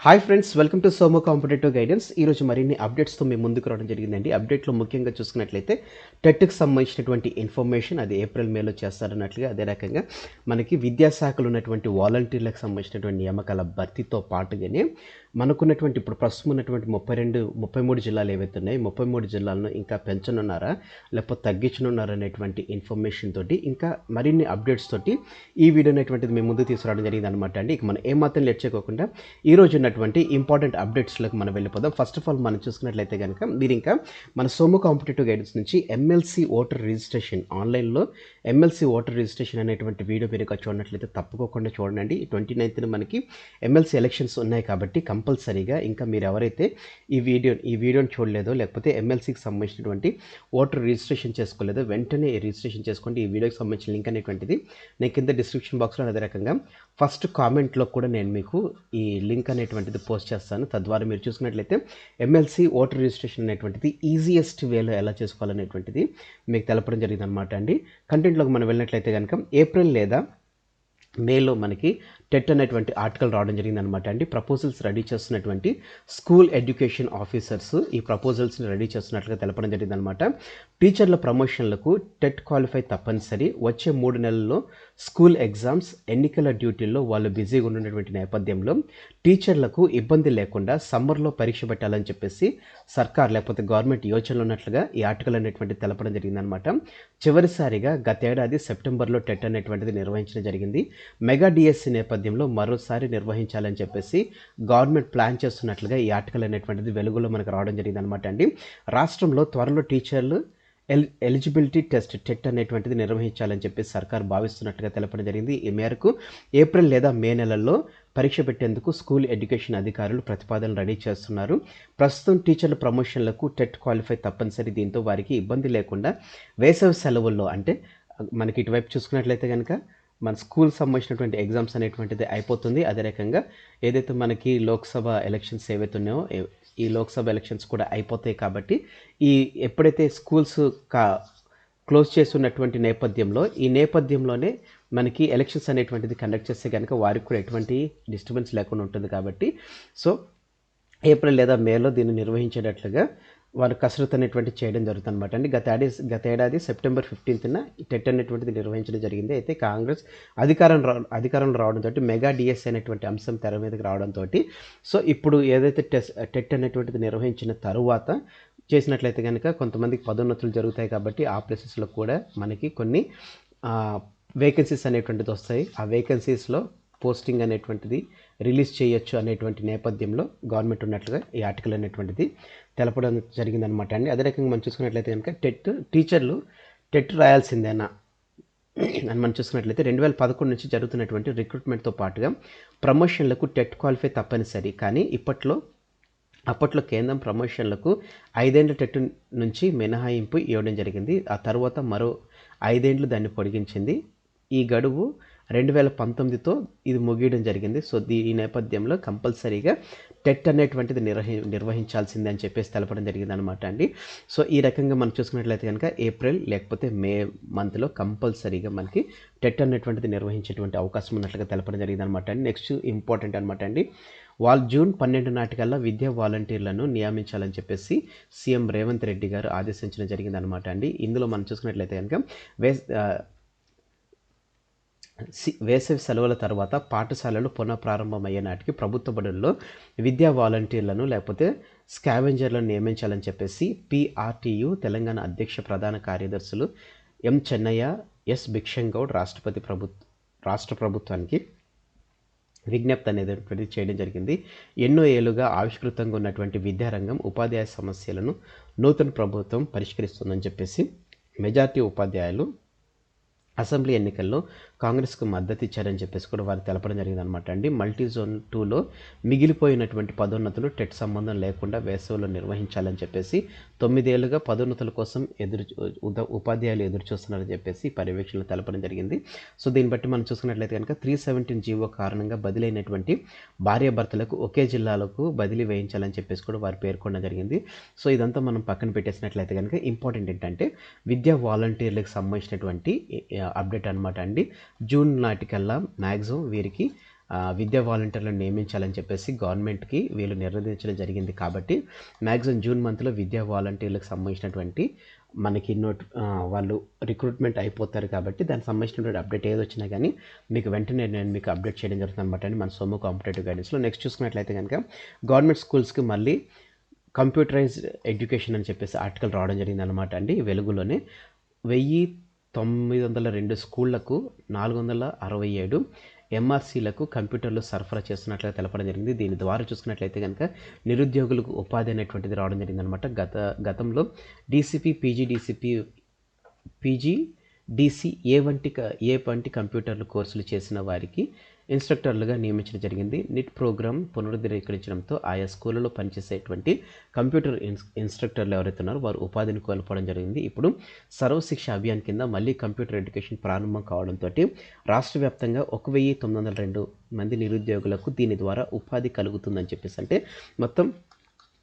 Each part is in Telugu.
Hi friends welcome to Somu competitive guidance ఈరోజు మరిన్ని అప్డేట్స్తో మేము ముందుకు రావడం జరిగిందండి. అప్డేట్లో ముఖ్యంగా చూసుకున్నట్లయితే టెట్కి సంబంధించినటువంటి ఇన్ఫర్మేషన్ అది ఏప్రిల్ మేలో చేస్తారన్నట్లుగా అదే రకంగా మనకి విద్యాశాఖలో ఉన్నటువంటి వాలంటీర్లకు సంబంధించినటువంటి నియామకాల భర్తీతో పాటుగానే మనకున్నటువంటి ఇప్పుడు ప్రస్తుతం ఉన్నటువంటి ముప్పై రెండు ముప్పై మూడు జిల్లాలు ఏవైతే ఉన్నాయి ముప్పై మూడు జిల్లాలను ఇంకా పెంచనున్నారా? లేకపోతే తగ్గించనున్నారా అనేటువంటి ఇన్ఫర్మేషన్ తోటి ఇంకా మరిన్ని అప్డేట్స్ తోటి ఈ వీడియో అనేటువంటిది మేము ముందు తీసుకురావడం జరిగింది అనమాట అండి. ఇక మనం ఏమాత్రం లేట్ చేయకోకుండా ఈ రోజు ఉన్నటువంటి ఇంపార్టెంట్ అప్డేట్స్లోకి మనం వెళ్ళిపోదాం. ఫస్ట్ ఆఫ్ ఆల్ మనం చూసుకున్నట్లయితే కనుక మీరు ఇంకా మన సోము కాంపిటేటివ్ గైడెన్స్ నుంచి ఎమ్మెల్సీ ఓటర్ రిజిస్ట్రేషన్ ఆన్లైన్లో ఎమ్మెల్సీ ఓటర్ రిజిస్ట్రేషన్ అనేటువంటి వీడియో మీరు చూడనట్లయితే తప్పకోకుండా చూడండి. ట్వంటీ నైన్త్న మనకి ఎమ్మెల్సీ ఎలక్షన్స్ ఉన్నాయి కాబట్టి కంపల్సరీగా ఇంకా మీరు ఎవరైతే ఈ వీడియో ఈ వీడియోని చూడలేదో లేకపోతే ఎమ్మెల్సీకి సంబంధించినటువంటి ఓటర్ రిజిస్ట్రేషన్ చేసుకోలేదో వెంటనే రిజిస్ట్రేషన్ చేసుకోండి. ఈ వీడియోకి సంబంధించిన లింక్ అనేటువంటిది నేను కింద డిస్క్రిప్షన్ బాక్స్లో అదే రకంగా. ఫస్ట్ కామెంట్లో కూడా నేను మీకు ఈ లింక్ అనేటువంటిది పోస్ట్ చేస్తాను. తద్వారా మీరు చూసుకున్నట్లయితే ఎమ్మెల్సీ ఓటర్ రిజిస్ట్రేషన్ అనేటువంటిది ఈజియెస్ట్ వేలో ఎలా చేసుకోవాలనేటువంటిది మీకు తెలపడం జరిగింది అనమాట అండి. కంటెంట్లోకి మనం వెళ్ళినట్లయితే కనుక ఏప్రిల్ లేదా మేలో మనకి టెట్ అనేటువంటి ఆర్టికల్ రావడం జరిగింది అనమాట అండి. ప్రపోజల్స్ రెడీ చేస్తున్నటువంటి స్కూల్ ఎడ్యుకేషన్ ఆఫీసర్స్ ఈ ప్రపోజల్స్ని రెడీ చేస్తున్నట్లుగా తెలపడం జరిగింది అనమాట టీచర్ల ప్రమోషన్లకు టెట్ క్వాలిఫై తప్పనిసరి. వచ్చే మూడు నెలల్లో స్కూల్ ఎగ్జామ్స్ ఎన్నికల డ్యూటీల్లో వాళ్ళు బిజీగా ఉన్నటువంటి నేపథ్యంలో టీచర్లకు ఇబ్బంది లేకుండా సమ్మర్లో పరీక్ష పెట్టాలని చెప్పేసి సర్కార్ లేకపోతే గవర్నమెంట్ యోచనలు ఉన్నట్లుగా ఈ ఆర్టికల్ అనేటువంటి తెలపడం జరిగిందనమాట చివరిసారిగా గతేడాది సెప్టెంబర్లో టెట్ అనేటువంటిది నిర్వహించడం జరిగింది. మెగా డిఎస్సి నేపథ్యంలో మరోసారి నిర్వహించాలని చెప్పేసి గవర్నమెంట్ ప్లాన్ చేస్తున్నట్లుగా ఈ ఆర్టికల్ అనేటువంటిది వెలుగులో మనకు రావడం జరిగింది అనమాట అండి. రాష్ట్రంలో త్వరలో టీచర్లు ఎల్ ఎలిజిబిలిటీ టెస్ట్ టెట్ అనేటువంటిది నిర్వహించాలని చెప్పి సర్కార్ భావిస్తున్నట్టుగా తెలపడం జరిగింది. ఈ మేరకు ఏప్రిల్ లేదా మే నెలల్లో పరీక్ష పెట్టేందుకు స్కూల్ ఎడ్యుకేషన్ అధికారులు ప్రతిపాదనలు రెడీ చేస్తున్నారు. ప్రస్తుతం టీచర్ల ప్రమోషన్లకు టెట్ క్వాలిఫై తప్పనిసరి. దీంతో వారికి ఇబ్బంది లేకుండా వేసవి సెలవుల్లో అంటే మనకి ఇటువైపు చూసుకున్నట్లయితే కనుక మన స్కూల్ సంబంధించినటువంటి ఎగ్జామ్స్ అనేటువంటిది అయిపోతుంది. అదే రకంగా ఏదైతే మనకి లోక్సభ ఎలక్షన్స్ ఏవైతే ఉన్నాయో ఈ లోక్సభ ఎలక్షన్స్ కూడా అయిపోతాయి కాబట్టి ఈ ఎప్పుడైతే స్కూల్స్ కా క్లోజ్ చేస్తున్నటువంటి నేపథ్యంలో ఈ నేపథ్యంలోనే మనకి ఎలక్షన్స్ అనేటువంటిది కండక్ట్ చేస్తే కనుక వారికి కూడా ఎటువంటి డిస్టర్బెన్స్ లేకుండా ఉంటుంది కాబట్టి సో ఏప్రిల్ లేదా మేలో దీన్ని నిర్వహించేటట్లుగా వారు కసరత్ అనేటువంటి చేయడం జరుగుతుంది అనమాట అండి గత ఏడాది గత ఏడాది సెప్టెంబర్ ఫిఫ్టీన్త్న టెట్ అనేటువంటిది నిర్వహించడం జరిగింది. అయితే కాంగ్రెస్ అధికారం రా అధికారం రావడంతో మెగా డిఎస్ అనేటువంటి అంశం తెర మీదకి రావడంతో సో ఇప్పుడు ఏదైతే టెస్ టెట్ అనేటువంటిది నిర్వహించిన తరువాత చేసినట్లయితే కనుక కొంతమందికి పదోన్నతులు జరుగుతాయి కాబట్టి ఆ ప్లేసెస్లో కూడా మనకి కొన్ని వేకెన్సీస్ అనేటువంటిది వస్తాయి. ఆ వేకెన్సీస్లో పోస్టింగ్ అనేటువంటిది రిలీజ్ చేయొచ్చు అనేటువంటి నేపథ్యంలో గవర్నమెంట్ ఉన్నట్లుగా ఈ ఆర్టికల్ అనేటువంటిది తెలపడం జరిగిందనమాట అండి. అదే రకంగా మనం చూసుకున్నట్లయితే కనుక టెట్ టీచర్లు టెట్ రాయాల్సిందేనా అని మనం చూసుకున్నట్లయితే రెండు వేల పదకొండు నుంచి జరుగుతున్నటువంటి రిక్రూట్మెంట్తో పాటుగా ప్రమోషన్లకు టెట్ క్వాలిఫై తప్పనిసరి. కానీ ఇప్పట్లో అప్పట్లో కేంద్రం ప్రమోషన్లకు ఐదేండ్ల టెట్ నుంచి మినహాయింపు ఇవ్వడం జరిగింది. ఆ తర్వాత మరో ఐదేండ్లు దాన్ని పొడిగించింది. ఈ గడువు రెండు వేల పంతొమ్మిదితో ఇది ముగియడం జరిగింది. సో దీ ఈ నేపథ్యంలో కంపల్సరీగా టెట్ అనేటువంటిది నిర్వహి నిర్వహించాల్సిందే అని చెప్పేసి తెలపడం జరిగింది అనమాట అండి. సో ఈ రకంగా మనం చూసుకున్నట్లయితే కనుక ఏప్రిల్ లేకపోతే మే మంత్లో కంపల్సరీగా మనకి టెట్ అనేటువంటిది నిర్వహించేటువంటి అవకాశం ఉన్నట్లుగా తెలపడం జరిగింది అనమాట అండి. నెక్స్ట్ ఇంపార్టెంట్ అనమాట అండి. వాళ్ళు జూన్ పన్నెండు నాటికల్లా విద్యా వాలంటీర్లను నియమించాలని చెప్పేసి సీఎం రేవంత్ రెడ్డి గారు ఆదేశించడం జరిగింది అనమాట అండి. ఇందులో మనం చూసుకున్నట్లయితే కనుక వే వేసవి సెలవుల తర్వాత పాఠశాలలు పునఃప్రారంభమయ్యే నాటికి ప్రభుత్వ బడుల్లో విద్యా వాలంటీర్లను లేకపోతే స్కావెంజర్లను నియమించాలని చెప్పేసి పిఆర్టీయు తెలంగాణ అధ్యక్ష ప్రధాన కార్యదర్శులు ఎం చెన్నయ్య ఎస్ భిక్షంగౌడ్ రాష్ట్రపతి ప్రభుత్వ రాష్ట్ర ప్రభుత్వానికి విజ్ఞప్తి అనేది చేయడం జరిగింది. ఎన్నో ఏళ్ళుగా ఆవిష్కృతంగా ఉన్నటువంటి విద్యారంగం ఉపాధ్యాయ సమస్యలను నూతన ప్రభుత్వం పరిష్కరిస్తుందని చెప్పేసి మెజార్టీ ఉపాధ్యాయులు అసెంబ్లీ ఎన్నికల్లో కాంగ్రెస్కు మద్దతు ఇచ్చారని చెప్పేసి కూడా వారు తెలపడం జరిగింది అనమాట అండి. మల్టీ జోన్ టూలో మిగిలిపోయినటువంటి పదోన్నతులు టెట్ సంబంధం లేకుండా వేసవిలో నిర్వహించాలని చెప్పేసి తొమ్మిదేళ్ళుగా పదోన్నతుల కోసం ఎదురు ఉపాధ్యాయులు ఎదురు చూస్తున్నారని చెప్పేసి పర్యవేక్షణలు తెలపడం జరిగింది. సో దీన్ని బట్టి మనం చూసుకున్నట్లయితే కనుక త్రీ సెవెంటీన్ జీవో కారణంగా బదిలైనటువంటి భార్యాభర్తలకు ఒకే జిల్లాలకు బదిలీ వేయించాలని చెప్పేసి కూడా వారు పేర్కొనడం జరిగింది. సో ఇదంతా మనం పక్కన పెట్టేసినట్లయితే కనుక ఇంపార్టెంట్ ఏంటంటే విద్యా వాలంటీర్లకు సంబంధించినటువంటి అప్డేట్ అనమాట అండి. జూన్ నాటికల్లా మ్యాక్సిమం వీరికి విద్యా వాలంటీర్లను నియమించాలని చెప్పేసి గవర్నమెంట్కి వీళ్ళు నిర్ణయించడం జరిగింది కాబట్టి మ్యాక్సిమం జూన్ మంత్లో విద్యా వాలంటీర్లకు సంబంధించినటువంటి మనకి నోట్ వాళ్ళు రిక్రూట్మెంట్ అయిపోతారు కాబట్టి దానికి సంబంధించినటువంటి అప్డేట్ ఏది వచ్చినా కానీ మీకు వెంటనే నేను మీకు అప్డేట్ చేయడం జరుగుతుంది అనమాట అండి మన సోము కాంపిటేటివ్ గైడెన్స్లో నెక్స్ట్ చూసుకున్నట్లయితే కనుక గవర్నమెంట్ స్కూల్స్కి మళ్ళీ కంప్యూటరైజ్డ్ ఎడ్యుకేషన్ అని చెప్పేసి ఆర్టికల్ రావడం జరిగింది అనమాట అండి వెలుగులోనే వెయ్యి తొమ్మిది వందల రెండు స్కూళ్ళకు నాలుగు వందల అరవై ఏడు ఎంఆర్సీలకు కంప్యూటర్లు సరఫరా చేస్తున్నట్లుగా తెలపడం జరిగింది. దీని ద్వారా చూసుకున్నట్లయితే కనుక నిరుద్యోగులకు ఉపాధి అనేటువంటిది రావడం జరిగింది అనమాట గత గతంలో DCP PG DCP PG DC A వంటి ఏ వంటి కంప్యూటర్లు కోర్సులు చేసిన వారికి ఇన్స్ట్రక్టర్లుగా నియమించడం జరిగింది. నిట్ ప్రోగ్రామ్ పునరుద్ధరీకరించడంతో ఆయా స్కూళ్ళలో పనిచేసేటువంటి కంప్యూటర్ ఇన్స్ ఇన్స్ట్రక్టర్లు ఎవరైతే ఉన్నారో వారు ఉపాధిని కోల్పోవడం జరిగింది. ఇప్పుడు సర్వశిక్ష అభియాన్ కింద మళ్ళీ కంప్యూటర్ ఎడ్యుకేషన్ ప్రారంభం కావడంతో రాష్ట్ర వ్యాప్తంగా ఒక వెయ్యి తొమ్మిది వందల రెండు మంది నిరుద్యోగులకు దీని ద్వారా ఉపాధి కలుగుతుందని చెప్పేసి అంటే మొత్తం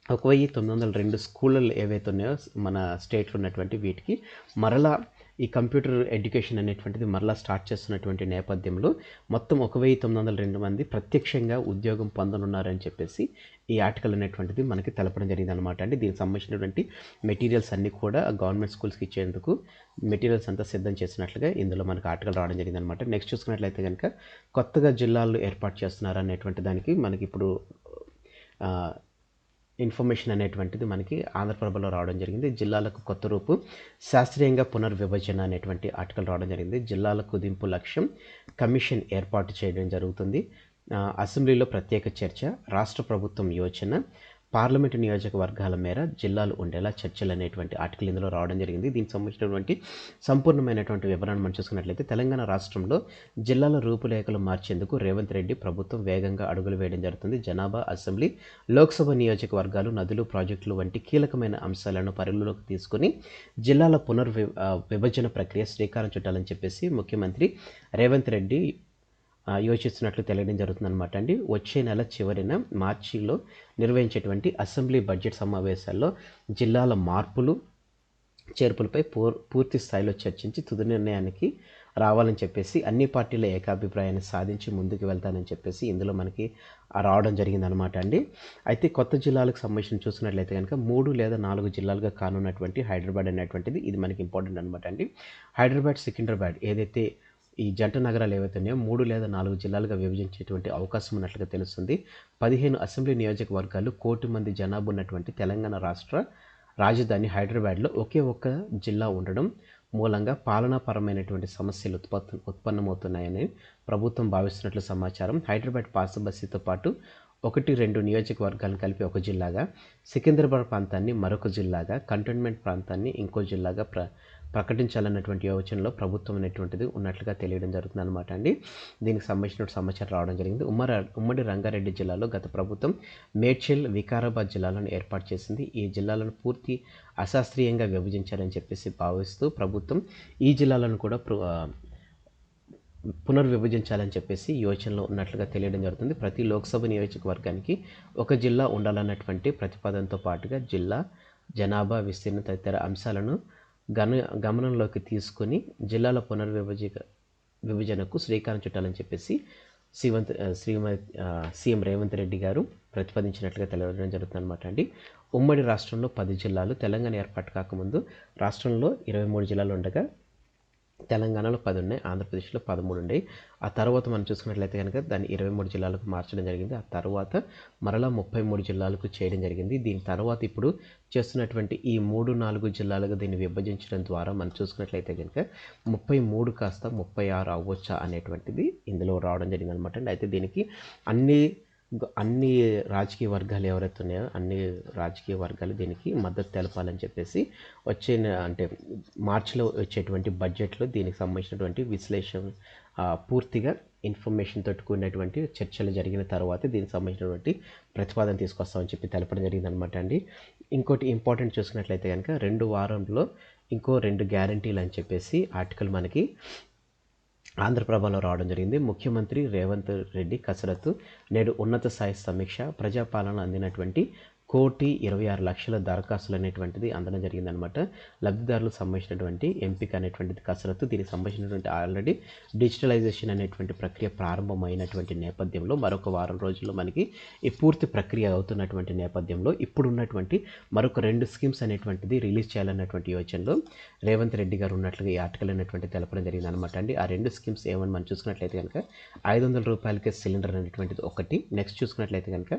ఒక వెయ్యి తొమ్మిది వందల రెండు స్కూళ్ళు ఏవైతే ఉన్నాయో మన స్టేట్లో ఉన్నటువంటి వీటికి మరలా ఈ కంప్యూటర్ ఎడ్యుకేషన్ అనేటువంటిది మరలా స్టార్ట్ చేస్తున్నటువంటి నేపథ్యంలో మొత్తం ఒక వెయ్యి తొమ్మిది వందల రెండు మంది ప్రత్యక్షంగా ఉద్యోగం పొందనున్నారని చెప్పేసి ఈ ఆర్టికల్ అనేటువంటిది మనకి తెలపడం జరిగింది అనమాట అండి దీనికి సంబంధించినటువంటి మెటీరియల్స్ అన్నీ కూడా గవర్నమెంట్ స్కూల్స్కి ఇచ్చేందుకు మెటీరియల్స్ అంతా సిద్ధం చేసినట్లుగా ఇందులో మనకి ఆర్టికల్ రావడం జరిగింది అనమాట నెక్స్ట్ చూసుకున్నట్లయితే కనుక కొత్తగా జిల్లాలు ఏర్పాటు చేస్తున్నారు అనేటువంటి దానికి మనకి ఇప్పుడు ఇన్ఫర్మేషన్ అనేటువంటిది మనకి ఆంధ్రప్రభలో రావడం జరిగింది. జిల్లాలకు కొత్త రూపు శాస్త్రీయంగా పునర్విభజన అనేటువంటి ఆర్టికల్ రావడం జరిగింది. జిల్లాల కుదింపు లక్ష్యం కమిషన్ ఏర్పాటు చేయడం జరుగుతుంది. అసెంబ్లీలో ప్రత్యేక చర్చ రాష్ట్ర ప్రభుత్వం యోచన పార్లమెంటు నియోజకవర్గాల మేర జిల్లాలు ఉండేలా చర్చలు అనేటువంటి ఆర్టికల్ ఇందులో రావడం జరిగింది. దీనికి సంబంధించినటువంటి సంపూర్ణమైనటువంటి వివరాన్ని మనం చూసుకున్నట్లయితే తెలంగాణ రాష్ట్రంలో జిల్లాల రూపురేఖలు మార్చేందుకు రేవంత్ రెడ్డి ప్రభుత్వం వేగంగా అడుగులు వేయడం జరుగుతుంది. జనాభా అసెంబ్లీ లోక్సభ నియోజకవర్గాలు నదులు ప్రాజెక్టులు వంటి కీలకమైన అంశాలను పరిగణలోకి తీసుకుని జిల్లాల పునర్వి విభజన ప్రక్రియ శ్రీకారం చుట్టాలని చెప్పేసి ముఖ్యమంత్రి రేవంత్ రెడ్డి యోచిస్తున్నట్లు తెలియడం జరుగుతుందన్నమాట అండి. వచ్చే నెల చివరిన మార్చిలో నిర్వహించేటువంటి అసెంబ్లీ బడ్జెట్ సమావేశాల్లో జిల్లాల మార్పులు చేర్పులపై పూర్ పూర్తి స్థాయిలో చర్చించి తుది నిర్ణయానికి రావాలని చెప్పేసి అన్ని పార్టీల ఏకాభిప్రాయాన్ని సాధించి ముందుకు వెళ్తానని చెప్పేసి ఇందులో మనకి రావడం జరిగిందనమాట అండి. అయితే కొత్త జిల్లాలకు సంబంధించిన చూసినట్లయితే కనుక మూడు లేదా నాలుగు జిల్లాలుగా కానున్నటువంటి హైదరాబాద్ అనేటువంటిది ఇది మనకి ఇంపార్టెంట్ అనమాట అండి. హైదరాబాద్ సికింద్రాబాద్ ఏదైతే ఈ జంట నగరాలు ఏవైతున్నాయో మూడు లేదా నాలుగు జిల్లాలుగా విభజించేటువంటి అవకాశం ఉన్నట్లుగా తెలుస్తుంది. పదిహేను అసెంబ్లీ నియోజకవర్గాలు కోటి మంది జనాభా ఉన్నటువంటి తెలంగాణ రాష్ట్ర రాజధాని హైదరాబాద్లో ఒకే ఒక్క జిల్లా ఉండడం మూలంగా పాలనాపరమైనటువంటి సమస్యలు ఉత్పత్తి ఉత్పన్నమవుతున్నాయని ప్రభుత్వం భావిస్తున్నట్లు సమాచారం. హైదరాబాద్ పాసబస్సీతో పాటు ఒకటి రెండు నియోజకవర్గాలను కలిపి ఒక జిల్లాగా సికింద్రాబాద్ ప్రాంతాన్ని మరొక జిల్లాగా కంటోన్మెంట్ ప్రాంతాన్ని ఇంకో జిల్లాగా ప్ర ప్రకటించాలన్నటువంటి యోచనలో ప్రభుత్వం అనేటువంటిది ఉన్నట్లుగా తెలియడం జరుగుతుంది అనమాట అండి. దీనికి సంబంధించిన సమాచారం రావడం జరిగింది. ఉమ్మర ఉమ్మడి రంగారెడ్డి జిల్లాలో గత ప్రభుత్వం మేడ్చల్ వికారాబాద్ జిల్లాలను ఏర్పాటు చేసింది. ఈ జిల్లాలను పూర్తి అశాస్త్రీయంగా విభజించారని చెప్పేసి భావిస్తూ ప్రభుత్వం ఈ జిల్లాలను కూడా ప్ర- పునర్విభజించాలని చెప్పేసి యోచనలో ఉన్నట్లుగా తెలియడం జరుగుతుంది. ప్రతి లోక్సభ నియోజకవర్గానికి ఒక జిల్లా ఉండాలన్నటువంటి ప్రతిపాదనతో పాటుగా జిల్లా జనాభా విస్తీర్ణ తదితర అంశాలను గన గమనంలోకి తీసుకొని జిల్లాల పునర్విభజ విభజనకు శ్రీకారం చుట్టాలని చెప్పేసి శ్రీవంత్ శ్రీమతి సీఎం రేవంత్ రెడ్డి గారు ప్రతిపాదించినట్లుగా తెలియడం జరుగుతుంది అనమాట అండి. ఉమ్మడి రాష్ట్రంలో పది జిల్లాలు తెలంగాణ ఏర్పాటు కాకముందు రాష్ట్రంలో ఇరవై మూడు జిల్లాలు ఉండగా తెలంగాణలో పది ఉన్నాయి ఆంధ్రప్రదేశ్లో పదమూడు ఉన్నాయి. ఆ తర్వాత మనం చూసుకున్నట్లయితే కనుక దాన్ని ఇరవై మూడు జిల్లాలకు మార్చడం జరిగింది. ఆ తర్వాత మరలా ముప్పై మూడు జిల్లాలకు చేయడం జరిగింది. దీని తర్వాత ఇప్పుడు చేస్తున్నటువంటి ఈ మూడు నాలుగు జిల్లాలుగా దీన్ని విభజించడం ద్వారా మనం చూసుకున్నట్లయితే కనుక ముప్పై మూడు కాస్త ముప్పై ఆరు అవ్వచ్చా అనేటువంటిది ఇందులో రావడం జరిగింది అనమాట అండి అయితే దీనికి అన్ని అన్ని రాజకీయ వర్గాలు ఎవరైతే ఉన్నాయో అన్ని రాజకీయ వర్గాలు దీనికి మద్దతు తెలపాలని చెప్పేసి వచ్చే అంటే మార్చిలో వచ్చేటువంటి బడ్జెట్లో దీనికి సంబంధించినటువంటి విశ్లేషణ పూర్తిగా ఇన్ఫర్మేషన్ తోటి కూడినటువంటి చర్చలు జరిగిన తర్వాత దీనికి సంబంధించినటువంటి ప్రతిపాదన తీసుకొస్తామని చెప్పి తెలపడం జరిగింది అనమాట అండి. ఇంకోటి ఇంపార్టెంట్ చూసుకున్నట్లయితే కనుక రెండు వారంలో ఇంకో రెండు గ్యారంటీలు అని చెప్పేసి ఆర్టికల్ మనకి ఆంధ్రప్రభలో రావడం జరిగింది. ముఖ్యమంత్రి రేవంత్ రెడ్డి కసరత్తు నేడు ఉన్నత స్థాయి సమీక్ష ప్రజాపాలన అందినటువంటి కోటి ఇరవై ఆరు లక్షల దరఖాస్తులు అనేటువంటిది అందడం జరిగిందనమాట లబ్ధిదారులకు సంబంధించినటువంటి ఎంపిక అనేటువంటిది కసరత్తు దీనికి సంబంధించినటువంటి ఆల్రెడీ డిజిటలైజేషన్ అనేటువంటి ప్రక్రియ ప్రారంభమైనటువంటి నేపథ్యంలో మరొక వారం రోజుల్లో మనకి ఈ పూర్తి ప్రక్రియ అవుతున్నటువంటి నేపథ్యంలో ఇప్పుడున్నటువంటి మరొక రెండు స్కీమ్స్ అనేటువంటిది రిలీజ్ చేయాలన్నటువంటి యోచనలో రేవంత్ రెడ్డి గారు ఉన్నట్లుగా ఈ ఆర్టికల్ అనేటువంటి తెలపడం జరిగింది అనమాట అండి. ఆ రెండు స్కీమ్స్ ఏమని మనం చూసుకున్నట్లయితే కనుక ఐదు వందల రూపాయలకే సిలిండర్ అనేటువంటిది ఒకటి. నెక్స్ట్ చూసుకున్నట్లయితే కనుక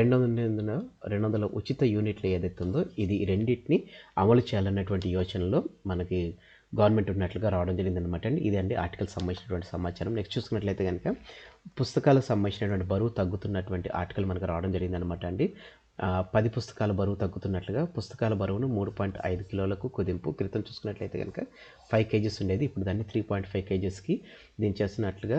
రెండు వందల రెండు వందల ఉచిత యూనిట్లు ఏదైతే ఉందో ఇది రెండింటిని అమలు చేయాలన్నటువంటి యోచనలో మనకి గవర్నమెంట్ ఉన్నట్లుగా రావడం జరిగింది అనమాట అండి. ఇది అండి ఆర్టికల్ సంబంధించినటువంటి సమాచారం. నెక్స్ట్ చూసుకున్నట్లయితే కనుక పుస్తకాలకు సంబంధించినటువంటి బరువు తగ్గుతున్నటువంటి ఆర్టికల్ మనకు రావడం జరిగింది అనమాట అండి పది పుస్తకాల బరువు తగ్గుతున్నట్లుగా పుస్తకాల బరువును మూడు పాయింట్ ఐదు కిలోలకు కుదింపు. క్రితం చూసుకున్నట్లయితే కనుక ఫైవ్ కేజీస్ ఉండేది. ఇప్పుడు దాన్ని త్రీ పాయింట్ ఫైవ్ కేజీస్కి దీని చేస్తున్నట్లుగా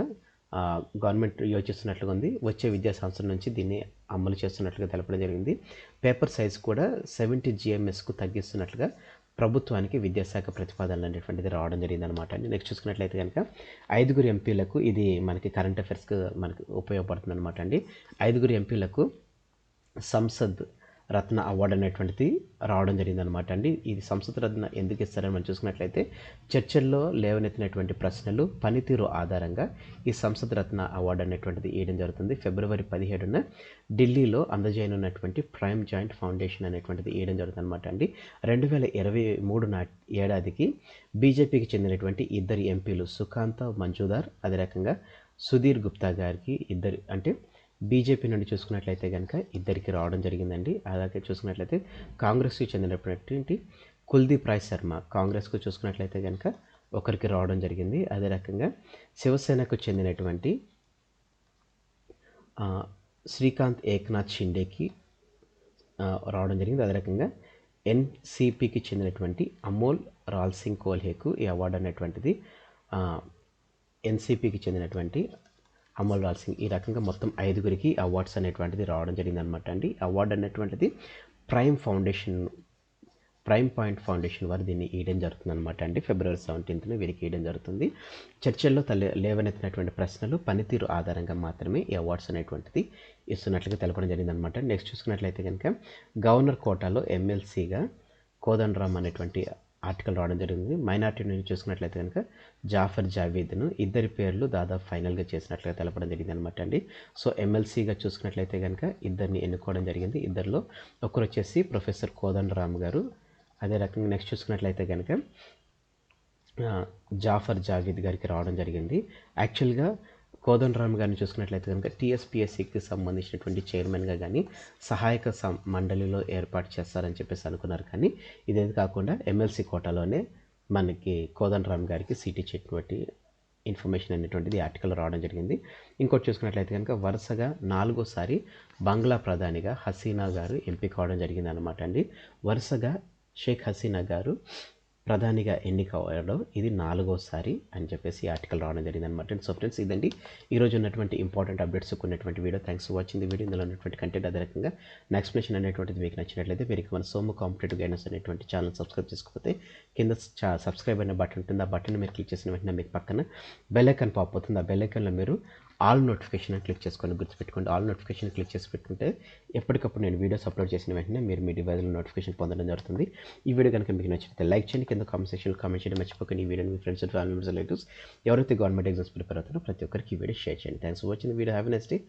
గవర్నమెంట్ యోచిస్తున్నట్లుగా ఉంది. వచ్చే విద్యా సంవత్సరం నుంచి దీన్ని అమలు చేస్తున్నట్లుగా తెలపడం జరిగింది. పేపర్ సైజ్ కూడా సెవెంటీ జిఎంఎస్కు తగ్గిస్తున్నట్లుగా ప్రభుత్వానికి విద్యాశాఖ ప్రతిపాదనలు అనేటువంటిది రావడం జరిగిందనమాట అండి. నెక్స్ట్ చూసుకున్నట్లయితే కనుక ఐదుగురు ఎంపీలకు ఇది మనకి కరెంట్ అఫైర్స్కి మనకి ఉపయోగపడుతుంది అనమాట అండి. ఐదుగురు ఎంపీలకు సంసద్ రత్న అవార్డు అనేటువంటిది రావడం జరిగిందనమాట అండి. ఇది సంసద్ రత్న ఎందుకు ఇస్తారని మనం చూసుకున్నట్లయితే చర్చల్లో లేవనెత్తినటువంటి ప్రశ్నలు పనితీరు ఆధారంగా ఈ సంసద్ రత్న అవార్డు అనేటువంటిది ఇవ్వడం జరుగుతుంది. ఫిబ్రవరి పదిహేడున ఢిల్లీలో అందజేయనున్నటువంటి ప్రైమ్ జాయింట్ ఫౌండేషన్ అనేటువంటిది ఇవ్వడం జరుగుతుంది అనమాట అండి. రెండు వేల ఇరవై మూడు నా ఏడాదికి బీజేపీకి చెందినటువంటి ఇద్దరు ఎంపీలు సుకాంత మంజుదార్ అదే రకంగా సుధీర్ గుప్తా గారికి ఇద్దరు అంటే బీజేపీ నుండి చూసుకున్నట్లయితే కనుక ఇద్దరికి రావడం జరిగిందండి. అలాగే చూసుకున్నట్లయితే కాంగ్రెస్కి చెందినటువంటి కుల్దీప్ రాయ్ శర్మ కాంగ్రెస్కు చూసుకున్నట్లయితే కనుక ఒకరికి రావడం జరిగింది. అదే రకంగా శివసేనకు చెందినటువంటి శ్రీకాంత్ ఏక్నాథ్ షిండేకి రావడం జరిగింది. అదే రకంగా ఎన్సిపికి చెందినటువంటి అమోల్ రాల్ సింగ్ కోల్హేకు ఈ అవార్డు అనేటువంటిది ఎన్సిపికి చెందినటువంటి అమల్ రాజ్ సింగ్ ఈ రకంగా మొత్తం ఐదుగురికి అవార్డ్స్ అనేటువంటిది రావడం జరిగింది అనమాట అండి. అవార్డు అనేటువంటిది prime foundation prime point foundation వారు దీన్ని ఇయడం జరుగుతుంది అనమాట అండి. ఫిబ్రవరి సెవెంటీన్త్న వీరికి ఇయడం జరుగుతుంది. చర్చల్లో తల్లి లేవనెత్తినటువంటి ప్రశ్నలు పనితీరు ఆధారంగా మాత్రమే ఈ అవార్డ్స్ అనేటువంటిది ఇస్తున్నట్లుగా తెలపడం జరిగింది అనమాట నెక్స్ట్ చూసుకున్నట్లయితే కనుక గవర్నర్ కోటాలో ఎమ్మెల్సీగా కోదండరామ్ అనేటువంటి ఆర్టికల్ రావడం జరిగింది. మైనార్టీ నుంచి చూసుకున్నట్లయితే కనుక జాఫర్ జావేద్ను ఇద్దరి పేర్లు దాదాపు ఫైనల్గా చేసినట్లుగా తెలపడం జరిగింది అనమాట అండి. సో ఎమ్మెల్సీగా చూసుకున్నట్లయితే కనుక ఇద్దరిని ఎన్నుకోవడం జరిగింది. ఇద్దరిలో ఒకరు వచ్చేసి ప్రొఫెసర్ కోదండరామ్ గారు. అదే రకంగా నెక్స్ట్ చూసుకున్నట్లయితే కనుక జాఫర్ జావేద్ గారికి రావడం జరిగింది. యాక్చువల్గా కోదండరామ్ గారిని చూసుకున్నట్లయితే కనుక టీఎస్పిఎస్సికి సంబంధించినటువంటి చైర్మన్గా కానీ సహాయక సం- మండలిలో ఏర్పాటు చేస్తారని చెప్పేసి అనుకున్నారు. కానీ ఇదేది కాకుండా ఎమ్మెల్సీ కోటాలోనే మనకి కోదండరామ్ గారికి సీట్ ఇచ్చేటువంటి ఇన్ఫర్మేషన్ అనేటువంటిది ఆర్టికల్ రావడం జరిగింది. ఇంకోటి చూసుకున్నట్లయితే కనుక వరుసగా నాలుగోసారి బంగ్లా ప్రధానిగా హసీనా గారు ఎంపిక కావడం జరిగింది అనమాట అండి. వరుసగా షేక్ హసీనా గారు ప్రధానిగా ఎన్నిక అవ్వడం ఇది నాలుగోసారి అని చెప్పేసి ఆర్టికల్ రావడం జరిగింది అనమాట సో ఫ్రెండ్స్ ఇదండి. ఈరోజు ఉన్నటువంటి ఇంపార్టెంట్ అప్డేట్స్ ఉన్నటువంటి video thanks for watching the video ఇందులో ఉన్నటువంటి కంటెంట్ అదే రకంగా నా ఎక్స్ప్లెనేషన్ అనేటువంటిది మీకు నచ్చినట్లయితే మీరు మన సోము కాంపిటేటివ్ గైడెన్స్ అనేటువంటి ఛానల్ సబ్స్క్రైబ్ చేసుకోకపోతే కింద చా- సబ్స్క్రైబ్ అనే బటన్ ఉంటుంది. ఆ బటన్ మీరు క్లిక్ చేసిన వెంటనే మీకు పక్కన బెల్ ఐకాన్ పాప్ అవుతుంది. ఆ బెల్ ఐకాన్లో మీరు ఆల్ నోటిఫికేషన్ అని క్లిక్ చేసుకొని గుర్తుపెట్టుకోండి. ఆల్ నోటిఫికేషన్ క్లిక్ చేసి పెట్టుకుంటే ఎప్పటికప్పుడు నేను వీడియోస్ అప్లోడ్ చేసిన వెంటనే మీరు మీ డివైజ్లో నోటిఫికేషన్ పొందడం జరుగుతుంది. ఈ వీడియో కనుక మీకు నచ్చితే లైక్ చేయండి. కింద కామెంట్ సెక్షన్లో కామెంట్ చేయడం మర్చిపోకండి. ఈ వీడియోని మీ friends and family members relatives ఎవరైతే గవర్నమెంట్ ఎగ్జామ్స్ ప్రిపేర్ అవుతారో ప్రతి ఒక్కరికి ఈ వీడియో షేర్ చేయండి. Thanks for watching. Video have next day.